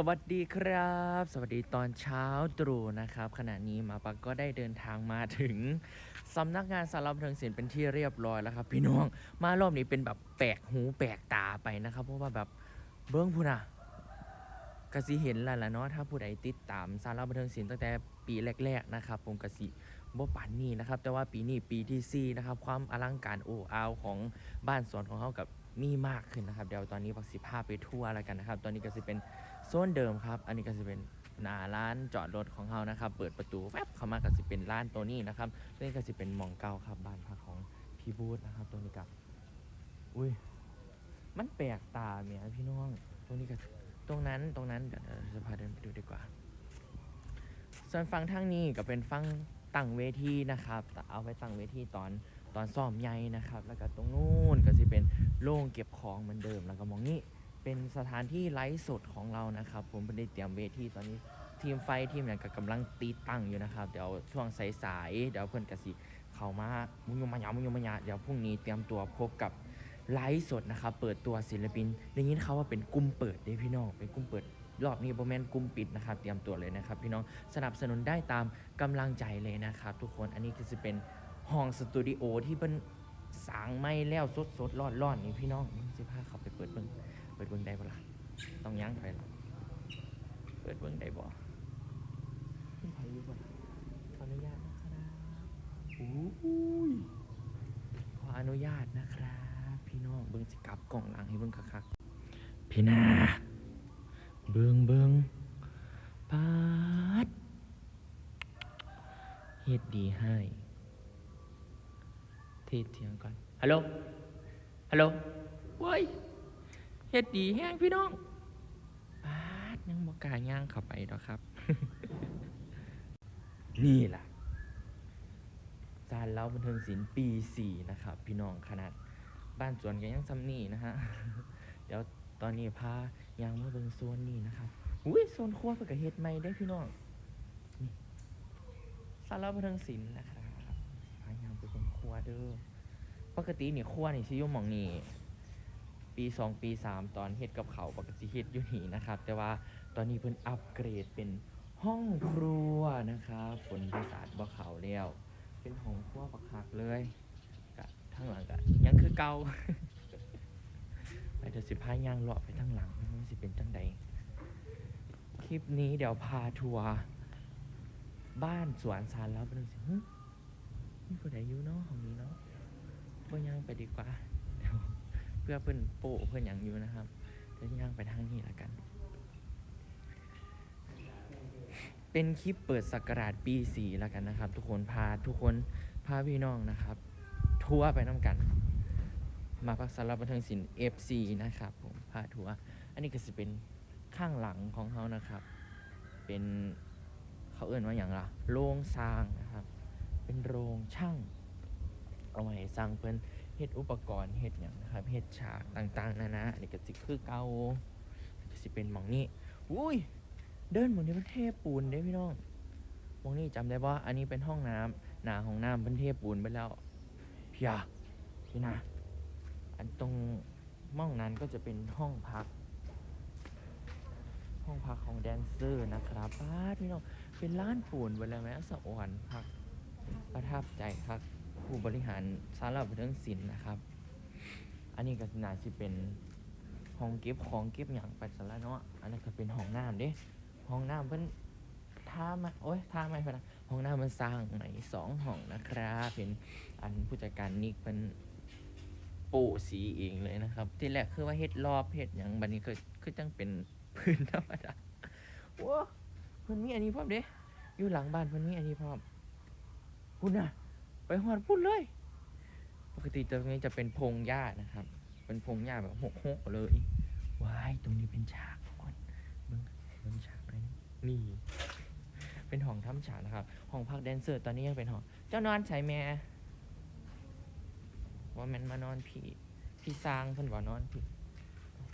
สวัสดีครับ สวัสดีตอนเช้าตรู่นะครับ ขณะนี้มาปักก็ได้เดินทางมาถึงสำนักงานสารบันเทิงศิลป์เป็นที่เรียบร้อยแล้วครับ พี่น้องมารอบนี้เป็นแบบแปลกหูแปลกตาไปนะครับ เพราะว่าแบบเบิ้งพูนะกสิเห็นแล้วล่ะเนาะถ้าผู้ใดติดตามสารบันเทิงศิลป์ตั้งแต่ปีแรก ๆ นะครับผมกสิบ่ปานนี้นะครับ แต่ว่าปีนี้ปีที่สี่นะครับความอลังการโอ้อาวของบ้านสวนของเขากับมีมากขึ้นนะครับ เดี๋ยวตอนนี้ปักสิภาพไปทั่วแล้วกันนะครับ ตอนนี้ก็สิเป็น โซนเดิมครับอันนี้ก็จะเป็นหน้าร้านจอดรถของเขานะครับ เปิดประตูแวบเข้ามาก็จะเป็นร้านตัวนี้นะครับนี่ก็จะเป็นมองเก่าครับบ้านพักของพี่บูธนะครับ ตัวนี้กับอุ้ยมันแปลกตาเมียพี่น้องตรงนี้ก็ตรงนั้นตรงนั้นเดี๋ยวเราจะพาเดินไปดูดีกว่า ส่วนฝั่งทางนี้ก็เป็นฝั่งตั้งเวทีนะครับแต่เอาไปตั้งเวทีตอนตอนซ้อมใหญ่นะครับ แล้วก็ตรงนู้นก็จะเป็นโล่งเก็บของเหมือนเดิมแล้วก็มองนี้ เป็นสถานที่ไลฟ์สดของเรานะครับ ผมไม่ได้เตรียมเวทีตอนนี้ทีมไฟทีมเนี่ยก็กำลังตีตั้งอยู่นะครับ เดี๋ยวช่วงสายๆเดี๋ยวเพื่อนกสิเข้ามามุงยมายามุงยมายาเดี๋ยวพรุ่งนี้เตรียมตัวพบกับไลฟ์สดนะครับ เปิดตัวศิลปินได้ยินเขาว่าเป็นกลุ่มเปิดเด้พี่น้องเป็นกลุ่มเปิดรอบนี้โบแมนกลุ่มปิดนะครับ เตรียมตัวเลยนะครับ พี่น้องสนับสนุนได้ตามกำลังใจเลยนะครับ ทุกคนอันนี้ก็จะเป็นห้องสตูดิโอที่เป็นสางไม่แล้วสดสดๆรอนร้อนๆนี่พี่น้องสิพาเขาไปเปิดเบิ่ง เปิดเบิ่งได้บ่ล่ะต้องยั้งไปล่ะเปิดเบิ่งได้บ่ขึ้นไปอยู่บ่ล่ะขออนุญาตนะครับอุ้ยขออนุญาตนะครับ พี่น้องเบิ่งสิกลับกล่องหลังให้เบิ่งคักๆพี่นาเบิ่งเบิ่งปาดเฮ็ดดีให้เทศเทียงก่อนฮัลโหลฮัลโหลเว้ย เฮ็ดดีแห้งพี่น้องปาดยังบอกล้าย่างเข้าไปดอกครับ นี่ล่ะจานเล้าบันเทิงศิลป์ปีสี่นะครับ พี่น้องขนาดบ้านสวนกันยังซ้ำนี่นะฮะ เดี๋ยวตอนนี้พายางมาเบิ่งโซนนี่นะครับอุ้ยโซนครัวเพื่อเฮ็ดใหม่ได้พี่น้องนี่ซานเล้าบันเทิงศิลป์นะครับพายางไปเบิ่งครัวเด้อปกตินี่ครัวนี่ชิอยุ่หมองนี่ ปีสองปีสามตอนเฮ็ดกับเขาปกติเฮ็ดอยู่นี่นะครับ แต่ว่าตอนนี้เพิ่นอัปเกรดเป็นห้องครัวนะครับฝนประสาทบ่เขาแล้วเป็นห้องครัวปักคักเลยกะทั้งหลังกะยังคือเก่าไปเดี๋ยวสิพาย่างเลาะไปทั้งหลังมันสิเป็นจังใดคลิปนี้เดี๋ยวพาทัวร์บ้านสวนสารแล้วไปดูสิหึมีผู้ใดอยู่เนาะห้องนี้เนาะบ่ย่างไปดีกว่า พื่อเพื่อนโปะเพื่อนอย่างอยู่นะครับเดี๋ยวย่างไปทางนี้ละกัน เป็นคลิปเปิดสักราชปีสี่แล้วกันนะครับ ทุกคนพาทุกคนพาพี่น้องนะครับ ทัวร์ไปน้ำกัน มาพักสารบบันเทิงศิลป์ FC นะครับผมพาทัวร์อันนี้ก็จะเป็นข้างหลังของเขานะครับ เป็นเขาเอื่นว่าอย่างละโรงสร้างนะครับ เป็นโรงช่าง เอาไว้สร้างเพิ่อน เฮ็ดอุปกรณ์เฮ็ดอย่างนะครับเฮ็ดฉากต่างๆนานาอันนี้ก็สิคือเก่าก็สิเป็นหมองนี้อุ้ย เดินหมองนี้เป็นเทปูนเด้พี่น้องหมองนี้จำได้ว่าอันนี้เป็นห้องน้ำหน้าห้องน้ำเป็นเทปูนไปแล้วพี่ยาพี่นะ อันตรงม่องนั้นก็จะเป็นห้องพัก ห้องพักของแดนเซอร์นะครับป้าพี่น้องเป็นร้านปูนไปแล้วไหมสะอ่อนพักประทับใจครับ ผู้บริหารสารบันเทิงศิลป์นะครับ อันนี้ก็น่าจะเป็นห้องเก็บของเก็บอย่างไปสละเนาะ อันนั้นก็เป็นห้องน้ำเด้ห้องน้ำเพิ่นท่ามาโอ้ยท่าไม่พนะห้องน้ำมันสร้างใหม่สองห้องนะครับเป็นอันผู้จัดการนิกเป็นปูสีเองเลยนะครับ ที่แรกคือว่าเฮ็ดรอบเฮ็ดอย่างบัดนี้คือคือจังเป็นพื้นธรรมดาว้าเพิ่นมีอันนี้พร้อมเด้อยู่หลังบ้านเพิ่นมีอันนี้พร้อมคุณน่ะ ไปหอดพูดเลย ปกติตรงนี้จะเป็นพงหญ้านะครับ เป็นพงหญ้าแบบหกๆเลยว้ายตรงนี้เป็นฉากก่อนเบิ้งเบิ้งฉากเลยนี่ เป็นห้องทำฉากนะครับ ห้องพักแดนเซอร์ตอนนี้ยังเป็นห้อง เจ้านอนใช้แม่ว่ามันมานอนพี่พี่สร้างเพิ่นว่านอนพี่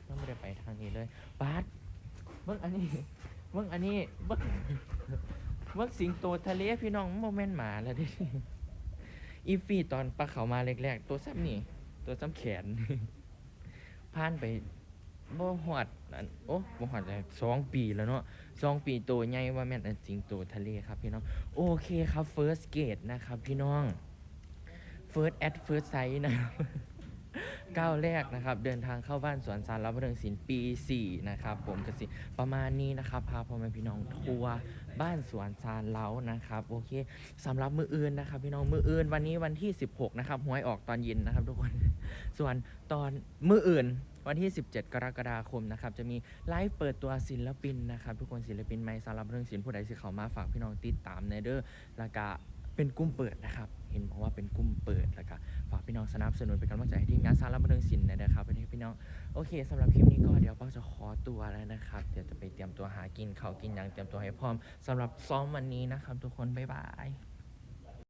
ต้องไม่ได้ไปทางนี้เลยบาสเบิ้งอันนี้เบิ้งอันนี้เบิ้งเบิ้งสิงโตทะเลพี่น้องโมเมนต์หมาแล้วดิ อีฟี่ตอนปลาเขามาแรกๆ ตัวซ้ำนี่ ตัวซ้ำแขน ผ่านไปบ่หอดอันโอ้บ่หอดเลยสองปีแล้วเนาะสองปีโตใหญ่ว่าแม่นอันจริงโตทะเลครับพี่น้อง โอเคครับ first gate นะครับพี่น้อง first at first sight นะครับ ก้าวแรกนะครับเดินทางเข้าบ้านสวนสารรับเริงศิลป์ปี 4 นะครับผมกสิประมาณนี้นะครับพาพ่อแม่พี่น้องทัวร์บ้านสวนสารเล้านะครับโอเคสำหรับมืออื่นนะครับ พี่น้องมืออื่นวันนี้วันที่ 16 นะครับหวยออกตอนเย็นนะครับทุกคนส่วนตอนมืออื่นวันที่ 17 กรกฎาคมนะครับ จะมีไลฟ์เปิดตัวศิลปินนะครับ ทุกคนศิลปินใหม่สารบเรื่องศิลป์ผู้ใดสิเขามาฝากพี่น้องติดตามในเด้อแล้วก็เป็นกลุ่มเปิดนะครับ เห็นเพราะว่าเป็นกลุ่มเปิดแล้วก็ฝากพี่น้องสนับสนุนเป็นกำลังใจให้ทีมงานสารบันเทิงศิลป์นะครับเป็นพี่น้องโอเคสำหรับคลิปนี้ก็เดี๋ยวป้าจะขอตัวแล้วนะครับเดี๋ยวจะไปเตรียมตัวหากินข้าวกินอย่างเตรียมตัวให้พร้อมสำหรับซ้อมวันนี้นะครับทุกคนบ๊ายบาย